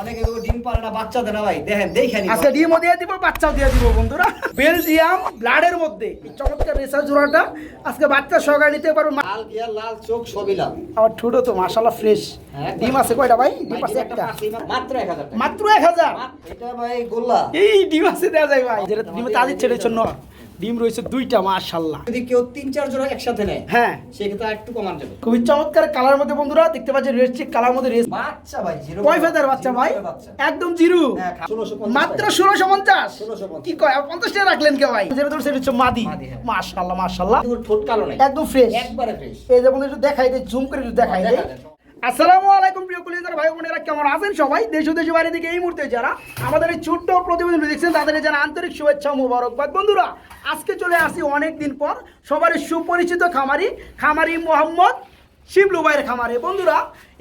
অনেকে ডিম পারে না বাচ্চা দেয় ভাই। দেখেন দেখেন আজকে ডিমও দিয়ে দিব বাচ্চাও দিয়ে দিব বন্ধুরা। বেলজিয়াম ব্লাডের মধ্যে। এই চমৎকার রেসার জোড়াটা। আজকে বাচ্চা সহকারে নিতে পারব লাল চোখ সবই লাল। আমার ঠুটো তো মাশাল্লাহ ফ্রেশ। হ্যাঁ, ডিম আছে কয়টা ভাই? ডিম আছে একটা। মাত্র এক হাজার টাকা। মাত্র এটা ভাই গোল্লা। এই ডিম আছে দেওয়া যায় ভাই। যেটা ডিমে তাদের ছেড়ে জন্য ডিম রয়েছে দুইটা মাশাল্লাহ যদি কেউ তিন চার জোড়া একসাথে নেয় হ্যাঁ। সেক্ষেত্রে একটু কমান যাবে। খুবই চমৎকার কালার মধ্যে বন্ধুরা দেখতে পাচ্ছেন রেড চেক কালার মধ্যে রেস বাচ্চা ভাই জিরো কয় ফেদার বাচ্চা ভাই? একদম জিরো। হ্যাঁ, খা- 1650 মাত্র। ষোলোশো পঞ্চাশ? 1650 কি কয় পঞ্চাশ টাকা রাখলেন কে ভাই? যেটা ধরছে হচ্ছে মাদি। হ্যাঁ। মাশাল্লাহ মাশাল্লাহ ঠোঁট কালো নাই। একদম ফ্রেশ একবারে ফ্রেশ এই যে বন্ধু একটু দেখাই দে জুম করে একটু দেখাই দে দেখা যায়। আসসালামু আলাইকুম প্রিয় কলিজার ভাই বোনেরা কেমন আছেন সবাই? দেশ ও দেশের বাইরে থেকে এই মুহূর্তে যারা আমাদের এই ছোট্ট প্রতিবেদন দেখছেন তাদের জানা আন্তরিক শুভেচ্ছা মোবারকবাদ। বন্ধুরা আজকে চলে আসি অনেক দিন পর সবার সুপরিচিত খামারি খামারি মোহাম্মদ শিবলু ভাইয়ের খামারে। বন্ধুরা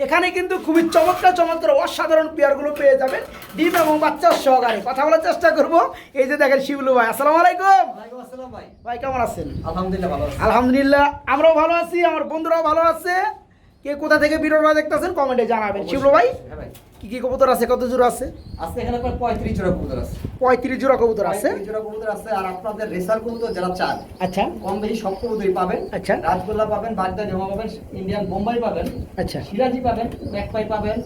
এখানে কিন্তু খুবই চমৎকার চমৎকার অসাধারণ পেয়ারগুলো পেয়ে যাবেন। ডিম এবং বাচ্চার সহকারে। কথা বলার চেষ্টা করব। এই যে দেখেন শিবলু ভাই আসসালামু আলাইকুম। ভাই। ভাই কেমন আছেন? আলহামদুলিল্লাহ ভালো আলহামদুলিল্লাহ আমরাও ভালো আছি আমার বন্ধুরাও ভালো আছে। কে কোথা থেকে ভিডিওটা দেখতেছেন কমেন্টে জানাবেন। শিবলু ভাই হ্যাঁ কি কি কবুতর আছে? কত জোড়া আছে? আজকে এখানে প্রায় পঁয়ত্রিশ জোড়া কবুতর আছে। পঁয়ত্রিশ জোড়া কবুতর আছে। 35 জোড়া কবুতর আছে আর আপনাদের রেসার কবুতর যারা চান আচ্ছা। কম বেশি সব কবুতরই পাবেন। আচ্ছা। রাজগোল্লা পাবেন বাগদা জমা পাবেন ইন্ডিয়ান বোম্বাই পাবেন আচ্ছা। সিরাজি পাবেন ব্যাকপাই পাবেন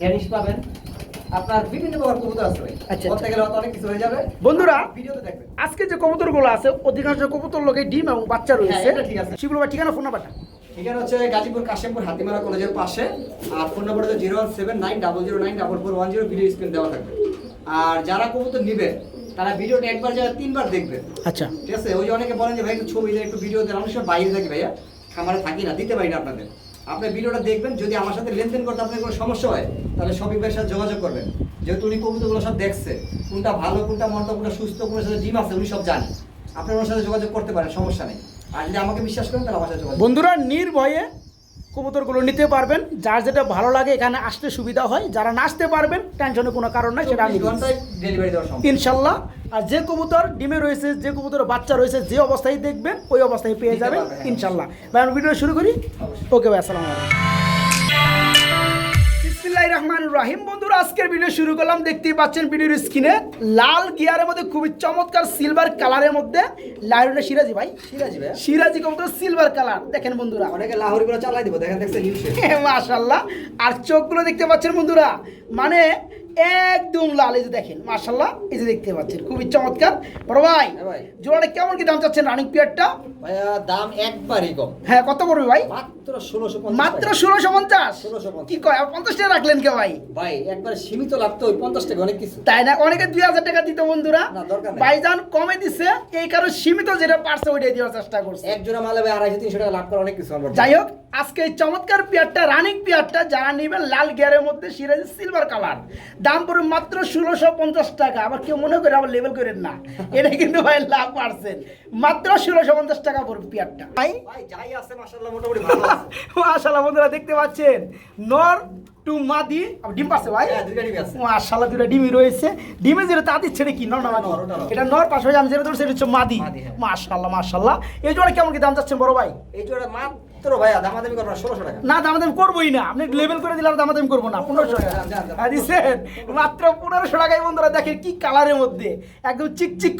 ড্যানিশ পাবেন। আপনার বিভিন্ন প্রকার কবুতর আছে আচ্ছা, বলতে গেলে অনেক কিছু হয়ে যাবে। বন্ধুরা ভিডিওতে দেখবেন। আজকে যে কবুতরগুলো আছে অধিকাংশ কবুতর লোকে ডিম এবং বাচ্চা রয়েছে। হ্যাঁ, ঠিক আছে। সেগুলো ভাই ঠিকানা ফোন নাম্বারটা এখানে হচ্ছে গাজীপুর কাশিমপুর হাতিমারা কলেজের পাশে আর ফোন নম্বর হচ্ছে zero one seven nine double zero nine double four one zero video screen দেওয়া থাকবে। আর যারা কবুতর নেবেন তারা ভিডিওটা একবার যারা তিনবার দেখবেন আচ্ছা। ঠিক আছে? ওই যে অনেকে বলেন যে ভাই একটু ছবি দেন একটু ভিডিও দেন। আমি সব বাইরে থাকি ভাইয়া। খামারে থাকি না দিতে পারি না আপনাদের। আপনি ভিডিওটা দেখবেন যদি আমার সাথে লেনদেন করতে আপনার কোনো সমস্যা হয় তাহলে শপিং ভাইয়ের সাথে যোগাযোগ করবেন। যেহেতু উনি কবুতরগুলো সব দেখছে কোনটা ভালো কোনটা মন্দ কোনটা সুস্থ কোনটার সাথে ডিম আছে উনি সব জানেন আপনি ওনার সাথে যোগাযোগ করতে পারেন সমস্যা নেই। আর যদি আমাকে বিশ্বাস করেন তাহলে আমার সাথে যোগাযোগ বন্ধুরা নির্ভয়ে কবুতরগুলো নিতে পারবেন। যার যেটা ভালো লাগে এখানে আসতে সুবিধা হয়। যারা নাচতে আসতে পারবেন টেনশনের কোনো কারণ নাই সেটা আমি ইনশাল্লাহ। আর যে কবুতর ডিমে রয়েছে যে কবুতর বাচ্চা রয়েছে যে অবস্থায় দেখবেন ওই অবস্থায় পেয়ে যাবেন হ্যাঁ। ইনশাল্লাহ। ভাই আমি ভিডিও শুরু করি। ওকে ভাই আসসালামু আলাইকুম। বিসমিল্লাহির রহমান রহিম। বন্ধুরা আজকের ভিডিও শুরু করলাম। দেখতেই পাচ্ছেন ভিডিওর স্ক্রিনে লাল গিয়ারের মধ্যে খুবই চমৎকার সিলভার কালারের মধ্যে। লাইরুনা সিরাজি ভাই। সিরাজি ভাই। সিরাজি কবুতর সিলভার কালার দেখেন বন্ধুরা। অনেকে লাহোরি করে চালাই দিব। দেখেন দেখছেন নিউজে মাশাল্লাহ আর চোখগুলো দেখতে পাচ্ছেন বন্ধুরা। মানে একদম লাল এই যে দেখেন মাশাল্লাহ এই যে দেখতে পাচ্ছেন খুবই চমৎকার। বড় ভাই হ্যাঁ ভাই। জোড়াটা কেমন কি দাম চাচ্ছেন রানিং পিয়ারটা ভাইয়া দাম একবারই কম। হ্যাঁ কত পড়বে ভাই? মাত্র ষোলোশো মাত্র ষোলোশো পঞ্চাশ? কি কয় পঞ্চাশ টাকা রাখলেন কে ভাই? ভাই একবার সীমিত লাগতো ওই পঞ্চাশ টাকা অনেক কিছু। তাই না? অনেকে দুই হাজার টাকা দিত বন্ধুরা। ভাইজান কমে দিছে এই কারণে সীমিত যেটা পারছে ওইটাই দেওয়ার চেষ্টা করছে। এক জোড়া মালে ভাই আড়াইশো তিনশো টাকা লাভ করা অনেক কিছু যাই হোক আজকে এই চমৎকার পেয়ারটা রানিং পেয়ারটা যারা নেবেন লাল গিয়ারের মধ্যে সিরাজ সিলভার কালার দাম পড়বে মাত্র ষোলোশো পঞ্চাশ টাকা। আবার কেউ মনে করে আবার লেভেল করেন না। এটা কিন্তু ভাই লাভ পারছেন। মাত্র ষোলোশো পঞ্চাশ টাকা পড়বে পেয়ারটা। ভাই? ভাই যাই আছে মাশাআল্লাহ মোটামুটি ভালো আছে। মাশাল্লাহ বন্ধুরা দেখতে পাচ্ছেন। নর টু মাদি। আবার ডিম পাচ্ছে ভাই? হ্যাঁ ডিম মাশাল্লাহ দুটা ডিমই রয়েছে। ডিমে যেটা তাঁতির ছেড়ে কি? নর না। এটা নর পাশে আমি যেটা ধরছি এটা হচ্ছে মাদি। মাদি, হ্যাঁ। মাশাল্লাহ মাশাল্লাহ এই জোড়া কেমন কি দাম চাচ্ছেন বড় ভাই? এই জোড়া মাত্র ভাইয়া দামাদামি করব না ষোলোশো টাকা। না দামাদামি করবোই না। আপনি লেভেল করে দিলে দামাদামি করব না পনেরোশো টাকা যান, যান, যান। মাত্র পনেরোশো টাকায় বন্ধুরা দেখেন কি কালারের মধ্যে। একদম চিকচিক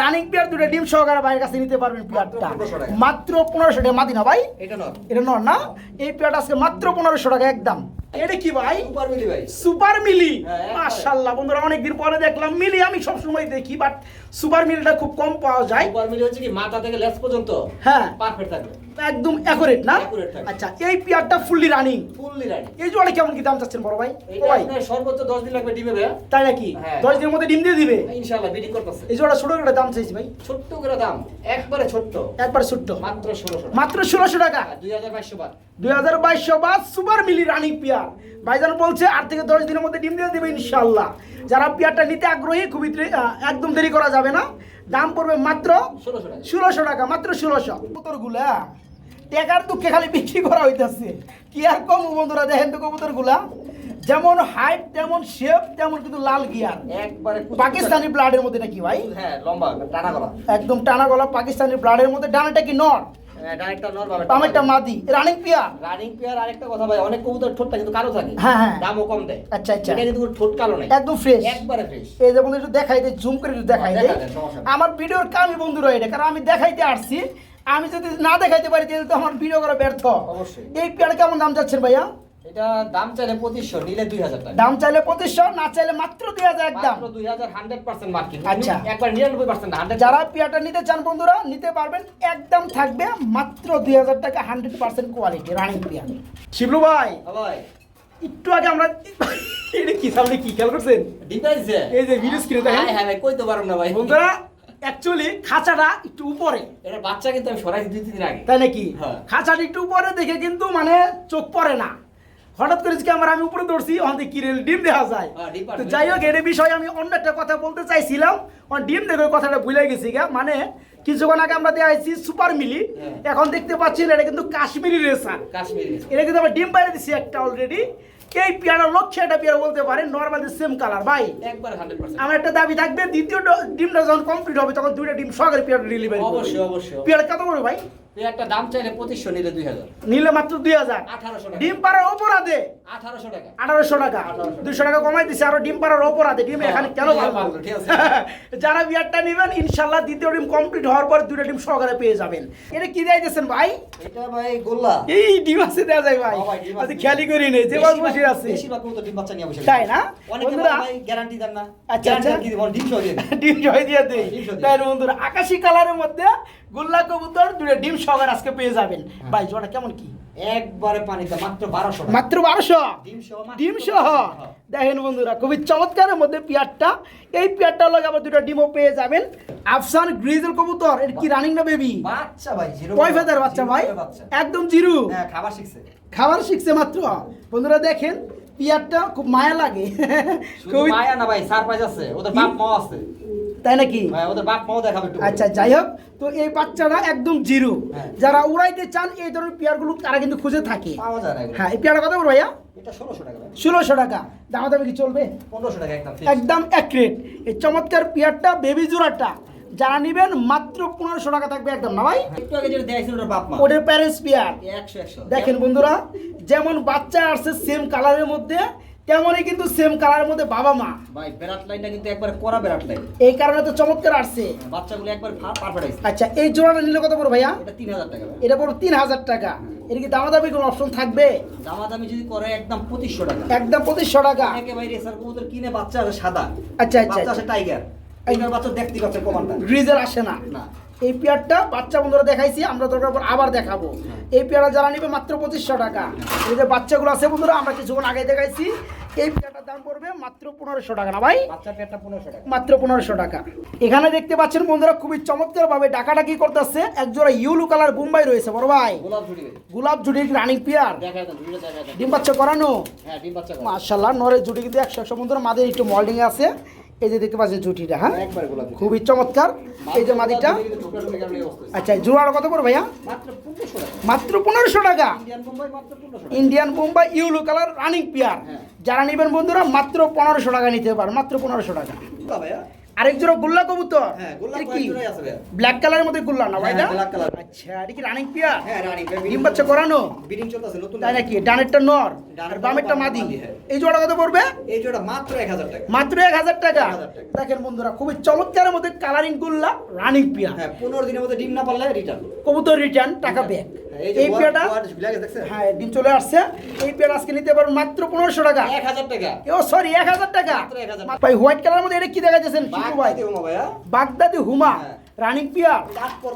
রানিং প্লেয়ার দুটো ডিম সহকারে ভাইয়ের কাছে নিতে পারবেন পেয়ারটা 1500 টাকা। মাত্র পনেরোশো টাকা। মাদি না ভাই? এটা নয় এটা নর না? এই আজকে মাত্র পনেরোশো টাকা একদম। এটা কি ভাই? সুপার মিলি ভাই। সুপার মিলি? হ্যাঁ, মাশাআল্লাহ বন্ধুরা অনেকদিন পরে দেখলাম মিলি। আমি সব সময় দেখি বাট সুপার মিলিটা খুব কম পাওয়া যায়। সুপার মিলি হচ্ছে কি মাথা থেকে লেস পর্যন্ত হ্যাঁ। পারফেক্ট থাকবে। একদম অ্যাকুরেট না? আচ্ছা এই পেয়ারটা ফুললি রানিং ফুললি রানি এই জোড়া কেমন কি দাম চাচ্ছেন বড় ভাই? ও ভাই। সর্বোচ্চ দশ দিন লাগবে ডিমে ভাইয়া। তাই নাকি? হ্যাঁ। দশ দিনের মধ্যে ডিম দিয়ে দিবে? ইনশাআল্লাহ বিডিং করতেছে। এই জোড়া ছোট করে দাম চাইছি ভাই। ছোট্ট করে দাম একবারে ছোট্ট। একবার ছোট্ট। মাত্র ষোলোশো টাকা। মাত্র ষোলোশো টাকা? দুই হাজার বাইশশো বাদ। দুই হাজার বাইশশো বা সুপার মিলি রানিং পেয়ার। ভাইজান বলছে আট থেকে দশ দিনের মধ্যে ডিম দিয়ে দেবে ইনশাল্লাহ যারা পেয়ারটা নিতে আগ্রহী খুবই একদম দেরি করা যাবে না। দাম পড়বে মাত্র ষোলোশো টাকা। মাত্র ষোলোশো। কবুতরগুলা টেকার দুঃখে খালি বিক্রি করা হইতেছে। কি আর কম বন্ধুরা দেখেন তো কবুতরগুলা। যেমন হাইট তেমন শেপ তেমন কিন্তু লাল গিয়ার একবারে পাকিস্তানি ব্লাডের মধ্যে নাকি ভাই? হ্যাঁ লম্বা টানা গলা। একদম টানা গলা পাকিস্তানি ব্লাডের মধ্যে। ডানাটা কি নর হ্যাঁ, নর বামেরটা বামেরটা মাদি। মাদি রানিং পিয়ার রানিং পেয়ার আরেকটা কথা ভাই অনেক কবুতর ঠোঁটটা কিন্তু কালো থাকে। হ্যাঁ, হ্যাঁ। দামও কম দেয়। আচ্ছা, আচ্ছা। এটা কিন্তু ঠোঁট কালো নাই। একদম ফ্রেশ একবারে ফ্রেশ এই যে বন্ধু একটু দেখাই দেয় জুম করে একটু দেখাই নেই। আমার ভিডিওর কামি বন্ধুরা এটা কারণ আমি দেখাইতে আসছি। আমি যদি না দেখাইতে পারি তাহলে তো আমার ভিডিও করা ব্যর্থ। অবশ্যই। এই পেয়ার কেমন দাম যাচ্ছেন ভাইয়া? এটা দাম চাইলে পঁচিশশো নিলে দুই হাজার টাকা। দাম চাইলে পঁচিশশো না চাইলে মাত্র একদম। আচ্ছা। একবার যারা নিতে চান বন্ধুরা নিতে পারবেন একদম থাকবে মাত্র দুই হাজার টাকা hundred percent quality running pair Shiblu ভাই ভাই একটু আগে আমরা এটা কি সামনে কি খেয়াল করছেন? এই যে দেখেন। হ্যাঁ পারুম না ভাই। বন্ধুরা অ্যাকচুয়ালি খাঁচাটা একটু উপরে। এটা বাচ্চা কিন্তু আমি সরাই দুই তিন দিন আগে। তাই নাকি? হ্যাঁ। খাঁচাটা একটু উপরে দেখে কিন্তু মানে চোখ পড়ে না। হঠাৎ করে কি আমার আমি উপরে দৌড়ছি ওখান কি রেল ডিম দেখা যায়। হ্যাঁ, তো যাই হোক এটা বিষয়ে আমি অন্য একটা কথা বলতে চাইছিলাম। ডিম দেখে কথাটা ভুলে গেছি গা। মানে কিছুক্ষণ আগে আমরা দেখাইছি সুপার মিলি। হ্যাঁ। এখন দেখতে পাচ্ছেন এটা কিন্তু কাশ্মীরি রেসার কাশ্মীরি এটা কিন্তু আমরা ডিম বাইরে দিছি একটা অলরেডি এই পিয়ানোর লক্ষ্যে এটা পিয়ানো বলতে পারেন নর্মালি সেম কালার ভাই। আমার একটা দাবি থাকবে দ্বিতীয় ডিমটা যখন কমপ্লিট হবে তখন দুইটা ডিম সহকারে পিয়ানো ডেলিভারি অবশ্যই, অবশ্যই। পিয়ানো কত করে ভাই? একটা দাম চাইলে পঁচিশশো নিলে দুই হাজার। নিলে মাত্র দুই হাজার। আঠারোশো ডিম পাড়ার অপরাধে আঠারোশো টাকা। আঠারোশো টাকা। দুশো টাকা। কমাই দিছে আরও ডিম পাড়ার অপরাধে ডিম এখানে কেন ঠিক পারব? আছে, ঠিক আছে। যারা বিয়ারটা নেবেন ইনশাল্লাহ দ্বিতীয় ডিম কমপ্লিট হওয়ার পর দুটো ডিম সহকারে পেয়ে যাবেন। এটা কি দিয়েছেন ভাই? এটা ভাই গোল্লা। এই ডিম আছে দেওয়া যায় ভাই। ভাই, ডিম আছে। খেয়ালই করি নেই যে বাস বসে আছে। বেশিরভাগ কবুতর ডিম বাচ্চা নিয়ে বসে তাই না? অনেকে ভাই গ্যারান্টি দেন না। আচ্ছা, Guarantee আচ্ছা। দিব ডিম সহ দিয়ে ডিম জয় দিয়ে দেই। ডিম সহ দিয়ে। তাই বন্ধুরা আকাশি কালারের মধ্যে গোল্লা কবুতর দুটো ডিম সহকারে আজকে পেয়ে যাবেন। হ্যাঁ। ভাই জোড়া কেমন কি? একবারে পানিতে মাত্র বারোশো মাত্র বারোশো ডিম সহ মাত্র ডিম সহ 1200 দেখেন বন্ধুরা খুবই চমৎকারের মধ্যে পেয়ারটা এই পেয়ারটা লগে আবার দুটো ডিমও পেয়ে যাবেন। আফসান গ্রিজেল কবুতর এটা কি রানিং না বেবি বাচ্চা ভাই জিরো কয় ফেদার বাচ্চা ভাই? একদম জিরু। হ্যাঁ খাবার শিখছে। খাবার শিখছে মাত্র। বন্ধুরা দেখেন পেয়ারটা খুব মায়া লাগে। খুবই মায়া না ভাই সারপ্রাইজ আছে। ওদের বাপ মাও আছে। তাই নাকি? ওদের বাপ মাও দেখাবে আচ্ছা যাই হোক। তো এই বাচ্চাটা একদম জিরো। হ্যাঁ। যারা উড়াইতে চান এই ধরনের পেয়ারগুলো তারা কিন্তু খুঁজে থাকে। হ্যাঁ এই পেয়ারটা কত বড় ভাইয়া। এটা ষোলোশো টাকা ষোলোশো টাকা। দামা দামি কি চলবে? পনেরোশো টাকা একদম। একদম অ্যাক্রেট এই চমৎকার পেয়ারটা বেবি জোড়াটা যারা নিবেন মাত্র পনেরোশো টাকা থাকবে একদম না ভাই? একটু আগে যেটা দেখছিল ওটার বাপ মা। ওদের প্যারেন্টস পেয়ার। একশো একশো। দেখেন বন্ধুরা যেমন বাচ্চা আসছে সেম কালারের মধ্যে তেমনই কিন্তু সেম কালারের মধ্যে বাবা মা। ভাই বেরাট লাইনটা কিন্তু একবার করা বেরাট লাইন এই কারণে তো চমৎকার আসছে। বাচ্চাগুলো একবার পারফেক্ট আচ্ছা এই জোড়াটা নিলে কত বড় ভাইয়া? এটা তিন হাজার টাকা এটা পড়ো তিন হাজার টাকা। এটা কি দামাদামি কোনো অপশন থাকবে? দামাদামি যদি করে একদম পঁচিশশো টাকা। একদম পঁচিশশো টাকা। একেবারে রেসার কবুতর কিনে বাচ্চা আছে সাদা। আচ্ছা আচ্ছা বাচ্চা আছে টাইগার টাইগার বাচ্চা দেখতে পাচ্ছে কমান্ডার গ্রিজার আসে না। না। এই পেয়ারটা বাচ্চা বন্ধুরা দেখাইছি আমরা দরকার পর আবার দেখাবো। এই পেয়ারটা যারা নিবে মাত্র পঁচিশশো টাকা। এই যে বাচ্চাগুলো আছে বন্ধুরা আমরা কিছুক্ষণ আগে দেখাইছি এই পেয়ারটার দাম পড়বে মাত্র পনেরোশো টাকা না ভাই? মাত্র পনেরোশো টাকা। এখানে দেখতে পাচ্ছেন বন্ধুরা খুবই চমৎকার ভাবে ডাকাডাকি করতেছে একজোড়া ইউলু কালার বোম্বাই রয়েছে বড় ভাই। গোলাপ জুড়ির রানিং পেয়ার। ডিম বাচ্চা করানো? হ্যাঁ ডিম বাচ্চা করে। মার্শাল্লাহ নরের জুটি কিন্তু একশো একশো বন্ধুরা মাদের একটু মল্ডিং আছে। এই যে দেখতে পাচ্ছেন জুটিটা হ্যাঁ। খুবই চমৎকার। এই যে মাদিটা। আচ্ছা জোড়ার কত পড়বে ভাইয়া? মাত্র পনেরোশো টাকা। Indian Bombai yellow colour running pair. হ্যাঁ। যারা নেবেন বন্ধুরা মাত্র পনেরোশো টাকা নিতে পারেন মাত্র পনেরোশো টাকা। ভাইয়া? আরেক জোড়া গুল্লা কবুতর। হ্যাঁ গোলাপ এটা কি? কয়েকজোড়াই আছে ব্ল্যাক কালারের মধ্যে গুল্লা না ভাইটা black color। আচ্ছা এটা কি রানিং পেয়ার হ্যাঁ রানী ডিম বাচ্চা করানো? বিডিং চলতেছে নতুন তাই নাকি? ডানেরটা নর। আর বামেরটা মাদি। হ্যাঁ। এই জোড়া কত পড়বে? এই জোড়া মাত্র এক হাজার টাকা। মাত্র এক হাজার টাকা? 1000 টাকা। দেখেন বন্ধুরা খুবই চমৎকারের মধ্যে কালারিং গুল্লা রানিং পেয়ার হ্যাঁ পনেরো দিনের মধ্যে ডিম না পারলে রিটার্ন কবুতর রিটার্ন টাকা ব্যাক এই হ্যাঁ ডিম চলে আসছে। এই পেয়ার আজকে নিতে পারবেন মাত্র পনেরোশো টাকা। এক হাজার টাকা। ও সরি এক হাজার টাকা। মাত্র 1000 টাকা। ভাই হোয়াইট কালার মধ্যে এটা কি দেখা যাচ্ছেন বাগদাদি হুমা হ্যাঁ। Running pair.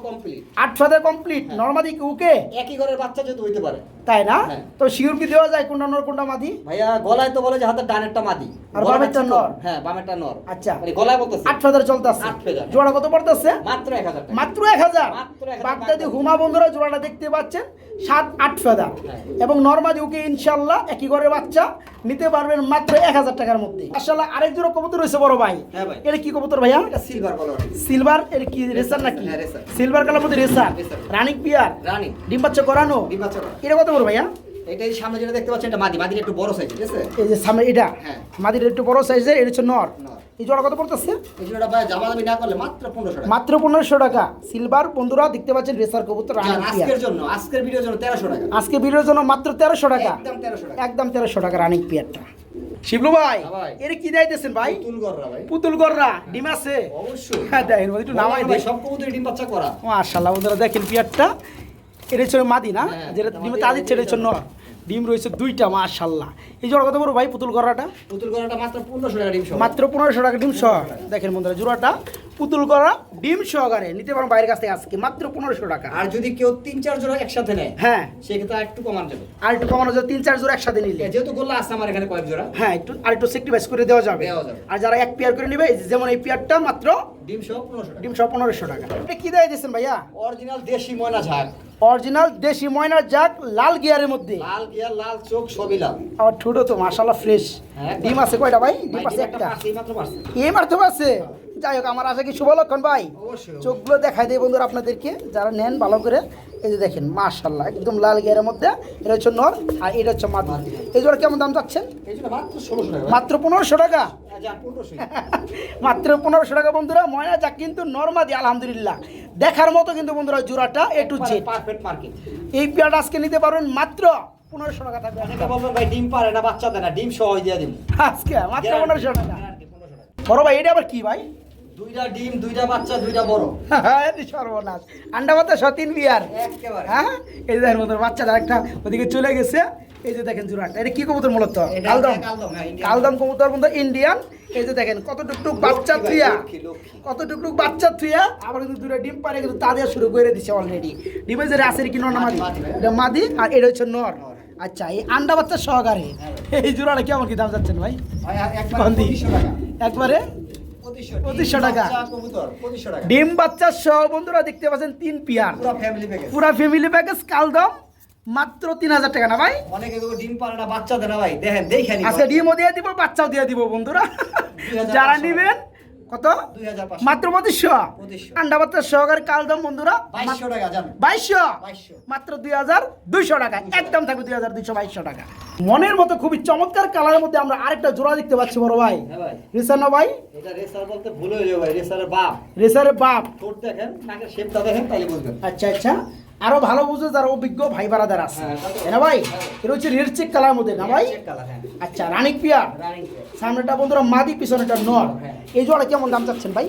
কমপ্লিট আট কমপ্লিট হ্যাঁ। নর্মাদি ওকে একই ঘরের বাচ্চা যেহেতু হইতে পারে। তাই না? হ্যাঁ। তো শিওর কি দেওয়া যায় কোনটা নর কোনটা মাদি? ভাইয়া গলায় তো বলে যে হাতের ডানেরটা মাদি। আর বামেরটা নর? হ্যাঁ বামেরটা নর। আচ্ছা। মানে গলায় বলতেছে। আট ফাদার চলতেছে। আট feather। জোড়া কত পড়তেছে? মাত্র এক হাজার টাকা। মাত্র এক হাজার? মাত্র 1000 বাগদাদি হুমা বন্ধুরা জোড়াটা দেখতে পাচ্ছেন। সাত আট ফেদার। হ্যাঁ। এবং নর্মাদি ওকে ইনশাল্লাহ একই ঘরের বাচ্চা নিতে পারবেন মাত্র এক হাজার টাকার মধ্যে। আসলে আরেক জোড়া কবুতর রয়েছে বড় ভাই। এর ভাই। এটা কি কবুতর ভাইয়া? সিলভার কালার সিলভার এর কি রেসার নাকি? হ্যাঁ, সিলভার কালার মধ্যে রেসার রানিক পিয়ার। রানী ডিম বাচ্চা করানো? ডিম বাচ্চা এটা কত বড় ভাইয়া? এটাই সামনে যেটা দেখতে পাচ্ছেন এটা মাদি। মাদির একটু বড় সাইজ ঠিক আছে? এই যে সামনে এটা হ্যাঁ। মাদির একটু বড় সাইজের এটা হচ্ছে নর। এই জোড়া কত পড়তেছে? এই জোড়াটা ভাই জামা দামি না করলে মাত্র পনেরোশো টাকা। মাত্র পনেরোশো টাকা। সিলভার বন্ধুরা দেখতে পাচ্ছেন রেসার কবুতর আজকের জন্য আজকের ভিডিওর জন্য তেরোশো টাকা। আজকে ভিডিওর জন্য মাত্র তেরোশো টাকা। একদম তেরোশো টাকা। একদম তেরোশো টাকা রানিং পিয়ারটা। শিবলু ভাই হ্যাঁ এর কি দিতেছেন ভাই? পুতুল গররা ভাই। পুতুল গররা ডিম আছে? অবশ্যই। হ্যাঁ দেখেন একটু নামাই ভাই সব কবুতর ডিম বাচ্চা করা। মাশাল্লাহ বন্ধুরা দেখেন পিয়ারটা। এটা হচ্ছে মাদি না? হ্যাঁ, যেটা ডিমে তাদের ছেড়ে এটা ডিম রয়েছে দুইটা মাশাল্লাহ এই জোড়া কত বড় ভাই পুতুল গড়াটা? পুতুল গররাটা মাত্র পনেরোশো টাকা ডিম মাত্র পনেরোশো টাকা ডিম সহ। দেখেন বন্ধুরা জোড়াটা পুতুল গড়া ডিম সহকারে। নিতে পারেন বাইরের কাছ থেকে আজকে মাত্র পনেরোশো টাকা। আর যদি কেউ তিন চার জোড়া একসাথে নেয় হ্যাঁ। সেক্ষেত্রে একটু কমান যাবে। আর একটু কমানো যায় তিন চার জোড়া একসাথে নিলে। যেহেতু গোল্লা আছে আমার এখানে কয়েক জোড়া। হ্যাঁ একটু আর একটু সেক্রিফাইস করে দেওয়া যাবে। আর যারা এক পেয়ার করে নেবে যেমন এই পেয়ারটা মাত্র ডিম সহ পনেরোশো টাকা। ডিম সহ পনেরোশো টাকা। এটা কি দেয় দিয়েছেন ভাইয়া? অরিজিনাল দেশি ময়না ঝাঁক অরিজিনাল দেশি ময়নার জাক লাল গিয়ারের মধ্যে। লাল গিয়ার লাল চোখ সবই লাল। আবার ঠুডো তো মাশাআল্লাহ ফ্রেশ হ্যাঁ, ডিম আছে কয়টা ভাই? ডিম আছে একটা এই মাত্র আছে যাই হোক আমার আশা কি শুভ লক্ষণ ভাই? অবশ্যই চোখগুলো দেখাই দেয় বন্ধুরা আপনাদেরকে যারা নেন ভালো করে এই যে দেখেন মাশাল্লাহ একদম লাল গিয়ারের মধ্যে। এটা হচ্ছে নর আর এটা হচ্ছে মাদি এই জোড়া কেমন দাম চাচ্ছেন? মাত্র পনেরোশো টাকা? হ্যাঁ। মাত্র পনেরোশো টাকা বন্ধুরা। ময়না যাক কিন্তু নর্মাদি আলহামদুলিল্লাহ। দেখার মতো কিন্তু বন্ধুরা জোড়াটা A to Z perfect market এই পেয়ারটা আজকে নিতে পারবেন মাত্র পনেরোশো টাকা থাকবে। অনেকে বলবেন ভাই ডিম পারে না বাচ্চা দেয় না ডিম সহ দিয়ে দিন আজকে মাত্র পনেরোশো টাকা। বড় ভাই এটা আবার কি ভাই? দুইটা ডিম দুইটা বাচ্চা দুইটা বড়। হ্যাঁ, এই সর্বনাশ। আন্ডা ভাতে সতীন বিয়ার। একেবারে। হ্যাঁ এই যে দেখেন বন্ধুরা বাচ্চাটা একটা ওদিকে চলে গেছে। এই যে দেখেন জোড়াটা এটা কি কবুতর মূলত? কালদম। কালদম, হ্যাঁ, কবুতর বন্ধু ইন্ডিয়ান এই যে দেখেন কত টুকটুক বাচ্চা থুইয়া। কত টুকটুক বাচ্চা থুইয়া আবার কিন্তু দুটো ডিম পারে কিন্তু তা দেওয়া শুরু করে দিছে অলরেডি ডিমে যে রাসের কি নর না মাদি। এটা মাদি আর এটা হচ্ছে নর। আচ্ছা এই আন্ডা বাচ্চা সহকারে। এই জোড়াটা কেমন কি দাম যাচ্ছেন ভাই? একবার? বান্দি। 2500 টাকা। একবারে 2500 2500 টাকা। বাচ্চা, কবুতর, 2500 টাকা। ডিম বাচ্চা সহ বন্ধুরা দেখতে পাচ্ছেন তিন পিয়ার পুরা ফ্যামিলি প্যাকেজ কালদম মাত্র তিন হাজার টাকা না ভাই অনেকে ডিম পারে না বাচ্চা দেয় না ভাই দেখেন দেখে আজকে ডিমও দিয়ে দিব বাচ্চাও দিয়ে দিব বন্ধুরা যারা নিবেন কত? মাত্র পঁচিশশো? 2500 আন্ডা বাচ্চার সহকারে কালদম বন্ধুরা 2200 টাকা বাইশশো? মাত্র দুই হাজার দুইশো টাকা একদম থাকবে দুই হাজার দুইশো বাইশশো টাকা। মনের মতো খুবই চমৎকার কালারের মধ্যে আমরা আরেকটা জোড়া দেখতে পাচ্ছি বড় ভাই। হ্যাঁ না ভাই? এটা রেসার বলতে ভুল হয়ে যাবে ভাই রেসারের বাপ। রেসারের বাপ। দেখেন নাকের শেপটা দেখেন তাইলে বুঝবেন। আচ্ছা আচ্ছা। আরও ভালো বুঝে যারা অভিজ্ঞ ভাই বারাদার আছে। হ্যাঁ, না ভাই? এটা হচ্ছে রেড চেক কালার মধ্যে না ভাই? হ্যাঁ। আচ্ছা রানিক রানিং সামনেটা বন্ধুরা মাদি পিছনেটা নর। হ্যাঁ। এই জোড়া কেমন দাম চাচ্ছেন ভাই?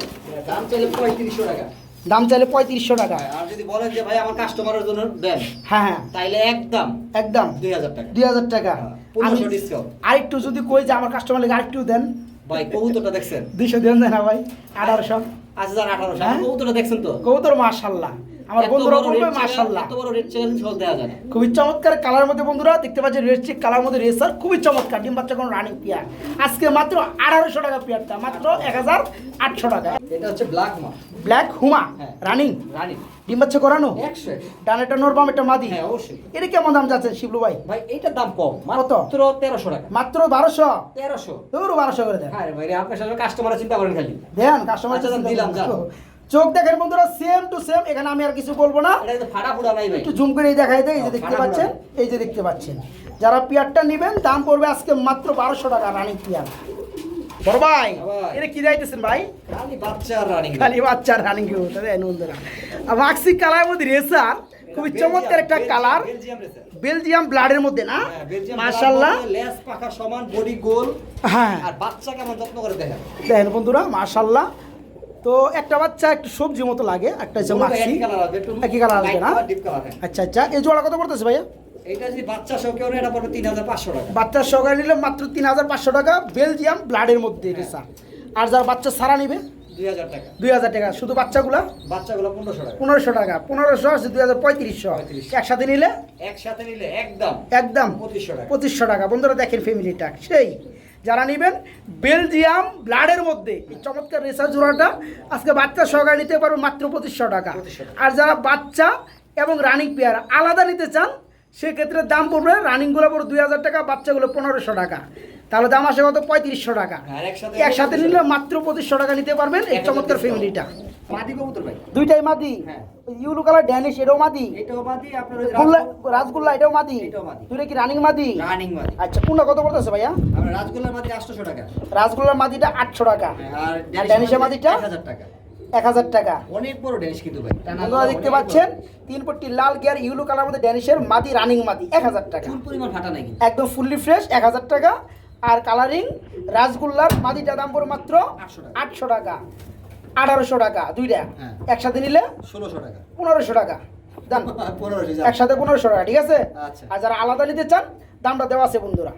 দাম চাইলে পঁয়ত্রিশশো টাকা। দাম চাইলে পঁয়ত্রিশশো টাকা। আর যদি বলেন যে ভাই আমার কাস্টমারের জন্য দেন হ্যাঁ হ্যাঁ। তাইলে একদম একদম। দুই হাজার টাকা। দুই হাজার টাকা। আমি 1500 discount। আরেকটু যদি কই যে আমার কাস্টমার লেগে আরেকটু দেন। ভাই কবুতরটা দেখছেন? দুইশো দেন না ভাই আঠারোশো। আজ হাজার আঠারোশো? কবুতরটা দেখছেন তো? কবুতর মাশাল্লাহ আমার বন্ধুরা বলবে মাশাল্লাহ এত বড় রেড চ্যানেল সহজ দেওয়া যায় খুবই চমৎকার কালার মধ্যে বন্ধুরা দেখতে পাচ্ছেন রেড চেক কালার মধ্যে রেসার খুবই চমৎকার। ডিম বাচ্চা কোনো রানিং পেয়ার আজকে মাত্র আঠারোশো টাকা পেয়ারটা মাত্র এক হাজার আটশো টাকা। এটা হচ্ছে ব্ল্যাক মা ব্ল্যাক হুমা হ্যাঁ। রানিং ডিম বাচ্চা করানো? একশো ডানেটা নর বাম একটা মাদি। হ্যাঁ অবশ্যই। এটা কেমন দাম যাচ্ছেন শিবলু ভাই? ভাই এইটার দাম কম। মাত্র তেরোশো টাকা। মাত্র বারোশো? তেরোশো। ধরো বারোশো করে দেন। হ্যাঁ ভাই আপনার সাথে কাস্টমার চিন্তা করেন খালি। দেন কাস্টমার আচ্ছা, দিলাম। চোখ দেখেন বন্ধুরা সেম টু সেম এখানে আমি আর কিছু বলব না। একটু জুম করে দেখাই দেয় এই যে দেখতে পাচ্ছেন? এই যে দেখতে পাচ্ছেন। যারা পিয়ারটা নেবেন দাম পড়বে আজকে মাত্র বারোশো টাকা রানিং পিয়ার। বড় ভাই ভাই। এটা কি যাইতেছেন ভাই? খালি বাচ্চা রানিং খালি বাচ্চা রানিং বলতে দেয় বন্ধুরা। মাক্সি কালার মধ্যে রেসার খুবই চমৎকার একটা কালার। বেলজিয়াম ব্লাডের মধ্যে না? হ্যাঁ, বেলজিয়াম মাশাল্লাহ। ব্লাড, লেজ পাখা সমান বডি গোল হ্যাঁ। আর বাচ্চা কেমন যত্ন করে দেখেন। দেখেন বন্ধুরা মাশাল্লাহ। তো একটা বাচ্চা একটু সবজি মতো লাগে একটা হচ্ছে মাক্সি একই কালার আসবে না? হ্যাঁ আচ্ছা আচ্ছা এই জোড়া কত পড়তেছে ভাইয়া? বাচ্চা সহকারে নিলে মাত্র তিন হাজার পাঁচশো টাকা বেলজিয়াম ব্লাডের মধ্যে এটা স্যার আর যারা বাচ্চা সারা নিবে? দুই হাজার টাকা। দুই হাজার টাকা শুধু বাচ্চাগুলা? বাচ্চাগুলো পনেরোশো টাকা। পনেরোশো টাকা পনেরোশো আছে দুই হাজার পঁয়ত্রিশশো। একসাথে নিলে? একসাথে নিলে একদম। একদম। পঁচিশশো টাকা। পঁচিশশো টাকা। বন্ধুরা দেখেন ফ্যামিলিটা সেই। যারা নেবেন বেলজিয়াম ব্লাডের মধ্যে। এই চমৎকার রেসার জোড়াটা আজকে বাচ্চা সহকারে নিতে পারবে মাত্র পঁচিশশো টাকা। আর যারা বাচ্চা এবং রানিং পেয়ার আলাদা নিতে চান সেক্ষেত্রে দাম পড়বে রানিংগুলো পড়বে দুই হাজার টাকা বাচ্চাগুলো পনেরোশো টাকা। তাহলে দাম আসে কত? পঁয়ত্রিশশো টাকা। একসাথে একসাথে নিলে মাত্র পঁচিশশো টাকা নিতে পারবেন এই চমৎকার ফ্যামিলিটা মাদি কবুতর ভাই। দুইটাই মাদি? হ্যাঁ। ইউলু কালার ড্যানিশ এটাও মাদি? এটাও মাদি আপনার রাসগোল্লা এটাও মাদি? এটাও মাদি। কি রানিং মাদি? রানিং মাদি। আচ্ছা কোনটা কত পড়তেছে ভাইয়া? আমরা রাজগোল্লার মাদি 800 টাকা। রাসগোল্লার মাদিটা আটশো টাকা। আর আর ড্যানিশের মাদিটা? 1000 টাকা। এক হাজার টাকা। অনেক বড় ড্যানিশ কিন্তু ভাই। আপনারা দেখতে পাচ্ছেন তিন পট্টি লাল গিয়ার ইউলো কালার মধ্যে ড্যানিশের মাদি রানিং মাদি এক হাজার টাকা। চুল পরিমাণ ফাটা নাই একদম ফুললি ফ্রেশ এক হাজার টাকা। আর কালারিং রাসগোল্লার মাদিটা দাম পড়ে মাত্র 800 টাকা। আটশো টাকা। আঠারোশো টাকা দুইটা। হ্যাঁ। একসাথে নিলে ষোলোশো টাকা। পনেরোশো টাকা। দাম 1500 একসাথে পনেরোশো টাকা ঠিক আছে? আচ্ছা। আর যারা আলাদা নিতে চান দামটা দেওয়া আছে বন্ধুরা।